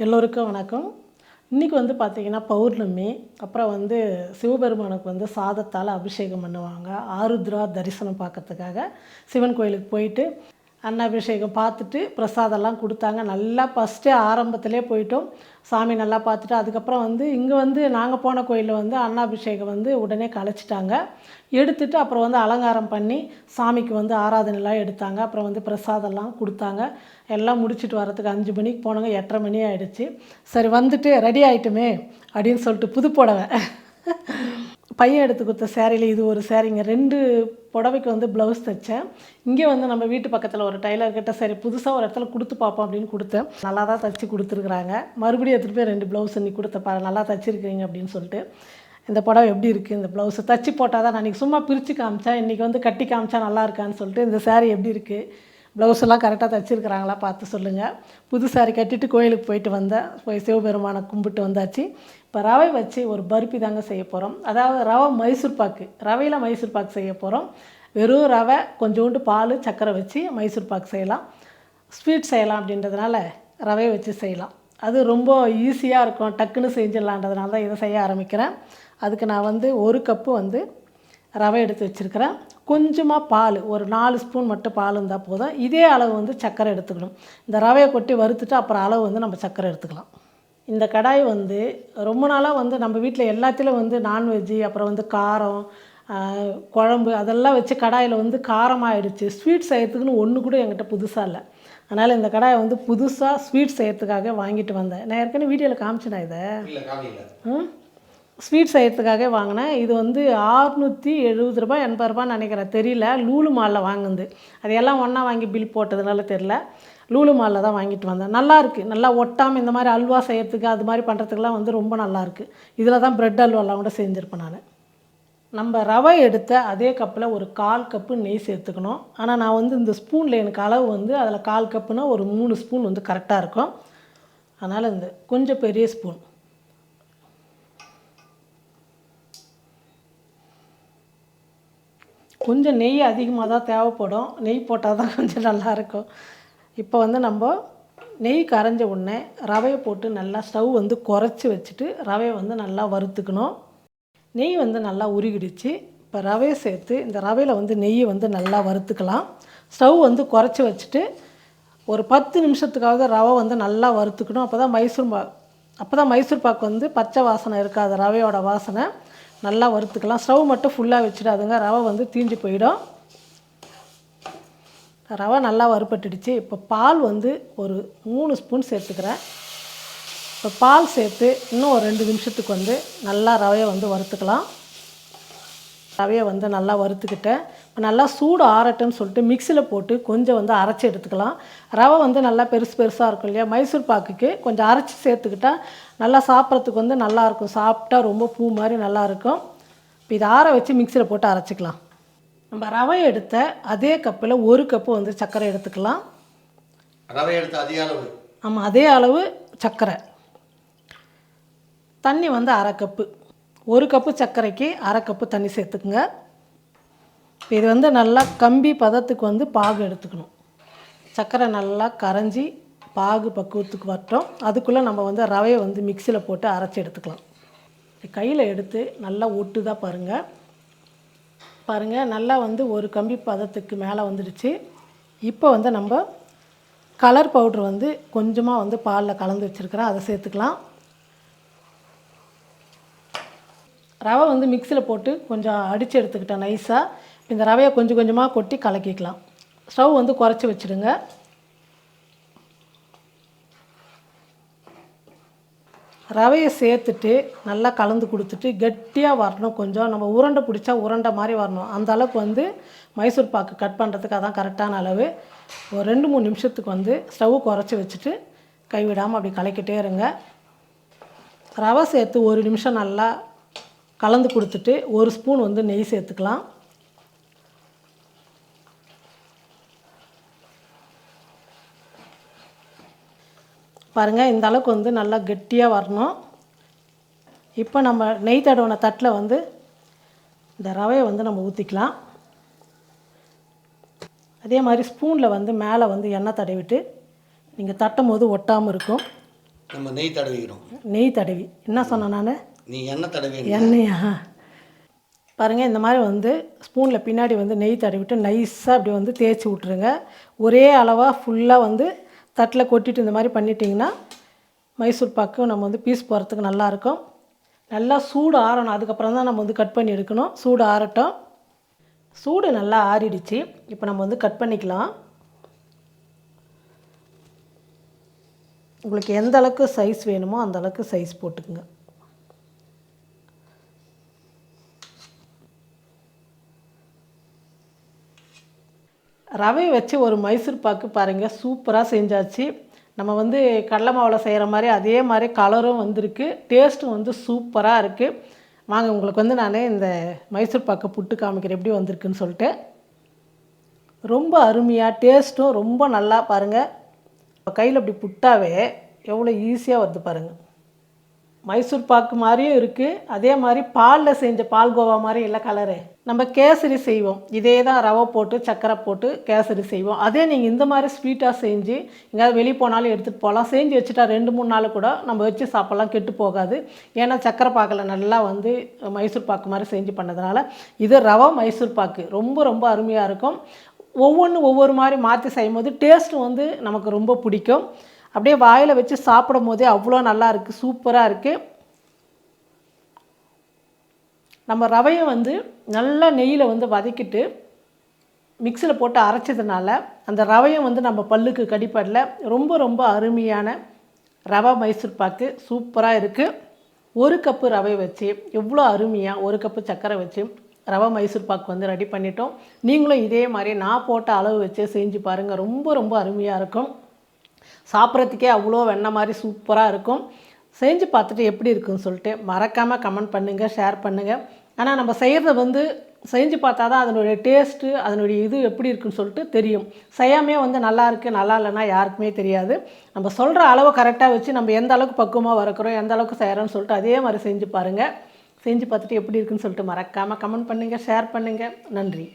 எல்லோருக்கும் வணக்கம். இன்றைக்கி வந்து பார்த்திங்கன்னா பௌர்ணமி. அப்புறம் வந்து சிவபெருமானுக்கு வந்து சாதத்தால் அபிஷேகம் பண்ணுவாங்க. ஆருத்ரா தரிசனம் பார்க்கறதுக்காக சிவன் கோயிலுக்கு போயிட்டு அன்னாபிஷேகம் பார்த்துட்டு பிரசாதம்லாம் கொடுத்தாங்க. நல்லா ஃபஸ்ட்டே ஆரம்பத்திலே போயிட்டோம். சாமி நல்லா பார்த்துட்டு அதுக்கப்புறம் வந்து இங்கே வந்து நாங்கள் போன கோயிலில் வந்து அன்னாபிஷேகம் வந்து உடனே கலைச்சிட்டாங்க. எடுத்துட்டு அப்புறம் வந்து அலங்காரம் பண்ணி சாமிக்கு வந்து ஆராதனைலாம் எடுத்தாங்க. அப்புறம் வந்து பிரசாதம்லாம் கொடுத்தாங்க. எல்லாம் முடிச்சுட்டு வரதுக்கு அஞ்சு மணிக்கு போனவங்க எட்டரை மணி ஆகிடுச்சு சரி வந்துட்டு ரெடி ஆகிட்டுமே அப்படின்னு சொல்லிட்டு புது புடவை. பையன் எடுத்து கொடுத்த சேரீல இது ஒரு சேரீங்க ரெண்டு புடவைக்கு வந்து ப்ளவுஸ் தைச்சேன். இங்கே வந்து நம்ம வீட்டு பக்கத்தில் ஒரு டைலர் கிட்ட சரி புதுசாக ஒரு இடத்துல கொடுத்து பார்ப்போம் அப்படின்னு கொடுத்தேன் நல்லா தான் தைச்சி கொடுத்துருக்குறாங்க. மறுபடியும் எடுத்துகிட்டு போய் ரெண்டு ப்ளவுஸ் நீ கொடுத்த பாரு. நல்லா தைச்சிருக்கிறீங்க அப்படின்னு சொல்லிட்டு இந்த புடவை எப்படி இருக்குது இந்த ப்ளவுஸை தச்சு போட்டால் தான் நான் இன்றைக்கி சும்மா பிரித்து காமிச்சேன் இன்றைக்கி வந்து கட்டி காமிச்சா நல்லா இருக்கான்னு சொல்லிட்டு இந்த சேரீ எப்படி இருக்குது ப்ளவுஸெல்லாம் கரெக்டாக தைச்சிருக்கிறாங்களா பார்த்து சொல்லுங்கள் புது சாரி கட்டிட்டு கோயிலுக்கு போயிட்டு வந்தேன் போய் சிவபெருமானை கும்பிட்டு வந்தாச்சு. இப்போ ரவை வச்சு ஒரு பருப்பி தாங்க செய்ய போகிறோம் அதாவது ரவை மைசூர் பாக்கு ரவையில் மைசூர் பாக்கு செய்ய போகிறோம் வெறும் ரவை கொஞ்சோண்டு பால் சக்கரை வச்சு மைசூர் பாக்கு செய்யலாம். ஸ்வீட் செய்யலாம் அப்படின்றதுனால ரவையை வச்சு செய்யலாம். அது ரொம்ப ஈஸியாக இருக்கும். டக்குன்னு செஞ்சிடலான்றதுனால தான் இதை செய்ய ஆரம்பிக்கிறேன். அதுக்கு நான் வந்து ஒரு கப்பு வந்து ரவை எடுத்து வச்சுருக்கிறேன். கொஞ்சமாக பால் ஒரு நாலு ஸ்பூன் மட்டும் பால் இருந்தால் போதும். இதே அளவு வந்து சர்க்கரை எடுத்துக்கணும். இந்த ரவையை கொட்டி வறுத்துட்டு அப்புறம் அளவு வந்து நம்ம சர்க்கரை எடுத்துக்கலாம். இந்த கடாய் வந்து ரொம்ப நாளாக வந்து நம்ம வீட்டில் எல்லாத்துலேயும் வந்து நான்வெஜ்ஜு அப்புறம் வந்து காரம் குழம்பு அதெல்லாம் வச்சு கடாயில் வந்து காரமாகிடுச்சு ஸ்வீட் செய்யறதுக்குன்னு ஒன்று கூட என்கிட்ட புதுசாக இல்லை. அதனால் இந்த கடாயை வந்து புதுசாக ஸ்வீட் செய்யறதுக்காக வாங்கிட்டு வந்தேன். நான் ஏற்கனவே வீடியோவில் காமிச்சினேன் இதை? ஸ்வீட் செய்கிறதுக்காகவே வாங்கினேன். இது வந்து ஆறுநூற்றி எழுபது ரூபாய் எண்பது ரூபான்னு நினைக்கிறேன். தெரியல. லூலு மாலில் வாங்குனது. அதையெல்லாம் ஒன்றா வாங்கி பில் போட்டதுனால தெரில லூலு மாலில் தான் வாங்கிட்டு வந்தேன். நல்லா இருக்குது நல்லா ஒட்டாமல் இந்த மாதிரி அல்வா செய்கிறதுக்கு அது மாதிரி பண்ணுறதுக்குலாம் வந்து ரொம்ப நல்லாயிருக்கு இதில் தான் ப்ரெட் அல்வாலாம் கூட செஞ்சுருப்பேன் நான். நம்ம ரவை எடுத்த அதே கப்பில் ஒரு கால் கப்பு நெய் சேர்த்துக்கணும். ஆனால் நான் வந்து இந்த ஸ்பூனில் எனக்கு அளவு வந்து அதில் கால் கப்புனால் ஒரு மூணு ஸ்பூன் வந்து கரெக்டாக இருக்கும். அதனால் இந்த கொஞ்சம் பெரிய ஸ்பூன். கொஞ்சம் நெய் அதிகமாக தான் தேவைப்படும். நெய் போட்டால் தான் கொஞ்சம் நல்லாயிருக்கும். இப்போ வந்து நம்ம நெய் கரைஞ்ச உடனே ரவையை போட்டு நல்லா ஸ்டவ் வந்து குறைச்சி வச்சுட்டு ரவையை வந்து நல்லா வறுத்துக்கணும். நெய் வந்து நல்லா உருகிடுச்சு. இப்போ ரவையை சேர்த்து இந்த ரவையில் வந்து நெய்யை வந்து நல்லா வறுத்துக்கலாம். ஸ்டவ் வந்து குறைச்சி வச்சுட்டு ஒரு பத்து நிமிஷத்துக்காவது ரவை வந்து நல்லா வறுத்துக்கணும். அப்போ தான் மைசூர் பாக் அப்போ தான் மைசூர் பாக்கு வந்து பச்சை வாசனை இருக்காது ரவையோட வாசனை. நல்லா வறுத்துக்கலாம். ஸ்டவ் மட்டும் ஃபுல்லாக வச்சிடாதுங்க. ரவை வந்து தீஞ்சு போயிடும். ரவை நல்லா வறுப்பட்டுடுச்சு இப்போ பால் வந்து ஒரு மூணு ஸ்பூன் சேர்த்துக்கிறேன். இப்போ பால் சேர்த்து இன்னும் ஒரு ரெண்டு நிமிஷத்துக்கு வந்து நல்லா ரவையை வந்து வறுத்துக்கலாம். ரவையை வந்து நல்லா வறுத்துக்கிட்டேன். நல்லா சூடு ஆறட்டுன்னு சொல்லிட்டு மிக்சியில் போட்டு கொஞ்சம் வந்து அரைச்சி எடுத்துக்கலாம். ரவை வந்து நல்லா பெருசு பெருசாக இருக்கும் இல்லையா? மைசூர் பாக்குக்கு கொஞ்சம் அரைச்சி சேர்த்துக்கிட்டா நல்லா சாப்பிட்றதுக்கு வந்து நல்லாயிருக்கும் சாப்பிட்டா ரொம்ப பூ மாதிரி நல்லாயிருக்கும் இப்போ இதை ஆற வச்சு மிக்சியில் போட்டு அரைச்சிக்கலாம். நம்ம ரவை எடுத்த அதே கப்பில் ஒரு கப்பு வந்து சர்க்கரை எடுத்துக்கலாம். ரவை எடுத்து அதிக அளவு? ஆமாம் அதே அளவு சர்க்கரை. தண்ணி வந்து அரை கப்பு. ஒரு கப்பு சர்க்கரைக்கு அரை கப்பு தண்ணி சேர்த்துக்குங்க. இது வந்து நல்லா கம்பி பதத்துக்கு வந்து பாகு எடுத்துக்கணும். சர்க்கரை நல்லா கரைஞ்சி பாகு பக்குவத்துக்கு வரட்டும். அதுக்குள்ளே நம்ம வந்து ரவையை வந்து மிக்சியில் போட்டு அரைச்சி எடுத்துக்கலாம். கையில் எடுத்து நல்லா ஒட்டுதான் பாருங்கள் பாருங்கள் நல்லா வந்து ஒரு கம்பி பதத்துக்கு மேலே வந்துடுச்சு. இப்போ வந்து நம்ம கலர் பவுட்ரு வந்து கொஞ்சமாக வந்து பாலில் கலந்து வச்சுருக்கிறேன் அதை சேர்த்துக்கலாம். ரவை வந்து மிக்சியில் போட்டு கொஞ்சம் அடித்து எடுத்துக்கிட்டேன் நைஸாக இந்த ரவையை கொஞ்சம் கொஞ்சமாக கொட்டி கலக்கிக்கலாம். ஸ்டவ் வந்து குறைச்சி வச்சுடுங்க. ரவையை சேர்த்துட்டு நல்லா கலந்து கொடுத்துட்டு கெட்டியாக வரணும். கொஞ்சம் நம்ம உருண்டை பிடிச்சா உருண்டை மாதிரி வரணும். அந்த அளவுக்கு வந்து மைசூர் பாக்கு கட் பண்ணுறதுக்கு அதான் கரெக்டான அளவு. ஒரு ரெண்டு மூணு நிமிஷத்துக்கு வந்து ஸ்டவ் குறைச்சி வச்சுட்டு கைவிடாமல் அப்படி கலக்கிட்டே இருங்க. ரவை சேர்த்து ஒரு நிமிஷம் நல்லா கலந்து கொடுத்துட்டு ஒரு ஸ்பூன் வந்து நெய் சேர்த்துக்கலாம். பாருங்கள் இந்த அளவுக்கு வந்து நல்லா கெட்டியாக வரணும். இப்போ நம்ம நெய் தடவின தட்டில் வந்து இந்த ரவையை வந்து நம்ம ஊற்றிக்கலாம் அதே மாதிரி ஸ்பூனில் வந்து மேலே வந்து எண்ணெய் தடவிட்டு நீங்கள் தட்டும் போது ஒட்டாமல் இருக்கும். நம்ம நெய் தடவிக்கிறோம். நெய் தடவி. என்ன சொன்னேன் நான்? நீ எண்ணெய் தடவி எண்ணெயா? பாருங்கள் இந்த மாதிரி வந்து ஸ்பூனில் பின்னாடி வந்து நெய் தடவிட்டு நைஸாக அப்படி வந்து தேய்ச்சி விட்ருங்க ஒரே அளவாக ஃபுல்லாக வந்து தட்டில் கொட்டிட்டு இந்த மாதிரி பண்ணிட்டிங்கன்னா மைசூர் பாக்கு நம்ம வந்து பீஸ் போகிறதுக்கு நல்லாயிருக்கும். நல்லா சூடு ஆறணும். அதுக்கப்புறம் தான் நம்ம வந்து கட் பண்ணி எடுக்கணும். சூடு ஆறட்டும். சூடு நல்லா ஆறிடுச்சு. இப்போ நம்ம வந்து கட் பண்ணிக்கலாம். உங்களுக்கு எந்த அளவுக்கு சைஸ் வேணுமோ அந்த அளவுக்கு சைஸ் போட்டுக்குங்க. ரவை வச்சு ஒரு மைசூர் பாக்கு பாருங்கள் சூப்பராக செஞ்சாச்சு. நம்ம வந்து கடலை மாவில் செய்கிற மாதிரி அதே மாதிரி கலரும் வந்திருக்கு டேஸ்ட்டும் வந்து சூப்பராக இருக்குது வாங்க உங்களுக்கு வந்து நான் இந்த மைசூர் பாக்கு புட்டு காமிக்கிறேன் எப்படி வந்திருக்குன்னு சொல்லிட்டு. ரொம்ப அருமையாக டேஸ்ட்டும் ரொம்ப நல்லா பாருங்கள் இப்போ கையில் இப்படி புட்டாவே எவ்வளோ ஈஸியாக வருது பாருங்கள் மைசூர் பாக்கு மாதிரியும் இருக்குது அதே மாதிரி பாலில் செஞ்ச பால்கோவா மாதிரி இல்லை கலரு நம்ம கேசரி செய்வோம். இதே தான் ரவை போட்டு சர்க்கரை போட்டு கேசரி செய்வோம். அதே நீங்கள் இந்த மாதிரி ஸ்வீட்டாக செஞ்சு எங்கேயாவது வெளியே போனாலும் எடுத்துகிட்டு போகலாம். செஞ்சு வச்சுட்டா ரெண்டு மூணு நாள் கூட நம்ம வச்சு சாப்பிட்லாம் கெட்டு போகாது. ஏன்னா சர்க்கரை பாக்கில் நல்லா வந்து மைசூர் பாக்கு மாதிரி செஞ்சு பண்ணதுனால இது ரவை மைசூர் பாக்கு. ரொம்ப ரொம்ப அருமையாக இருக்கும். ஒவ்வொன்றும் ஒவ்வொரு மாதிரி மாற்றி செய்யும்போது டேஸ்ட்டு வந்து நமக்கு ரொம்ப பிடிக்கும். அப்படியே வாயில் வச்சு சாப்பிடும் போதே அவ்வளோ நல்லா இருக்குது சூப்பராக இருக்குது நம்ம ரவையை வந்து நல்லா நெய்யில் வந்து வதக்கிட்டு மிக்சியில் போட்டு அரைச்சதுனால அந்த ரவையை வந்து நம்ம பல்லுக்கு கடிப்படல. ரொம்ப ரொம்ப அருமையான ரவை மைசூர் பாக்கு சூப்பராக இருக்குது ஒரு கப்பு ரவை வச்சு எவ்வளோ அருமையாக ஒரு கப்பு சர்க்கரை வச்சு ரவை மைசூர் பாக்கு வந்து ரெடி பண்ணிட்டோம். நீங்களும் இதே மாதிரி நான் போட்ட அளவு வச்சு செஞ்சு பாருங்கள் ரொம்ப ரொம்ப அருமையாக இருக்கும். சாப்பிட்றதுக்கே அவ்வளோ வெண்ணெய் மாதிரி சூப்பராக இருக்கும். செஞ்சு பார்த்துட்டு எப்படி இருக்குன்னு சொல்லிட்டு மறக்காமல் கமெண்ட் பண்ணுங்கள் ஷேர் பண்ணுங்கள் ஆனால் நம்ம செய்கிறத வந்து செஞ்சு பார்த்தா தான் அதனுடைய டேஸ்ட்டு அதனுடைய இது எப்படி இருக்குன்னு சொல்லிட்டு தெரியும். செய்யாமே வந்து நல்லா இருக்குது நல்லா இல்லைன்னா யாருக்குமே தெரியாது. நம்ம சொல்கிற அளவு கரெக்டாக வச்சு நம்ம எந்த அளவுக்கு பக்குவமாக வறுக்கிறோம் எந்த அளவுக்கு செய்கிறோன்னு சொல்லிட்டு அதே மாதிரி செஞ்சு பாருங்கள் செஞ்சு பார்த்துட்டு எப்படி இருக்குன்னு சொல்லிட்டு மறக்காமல் கமெண்ட் பண்ணுங்கள் ஷேர் பண்ணுங்கள் நன்றி.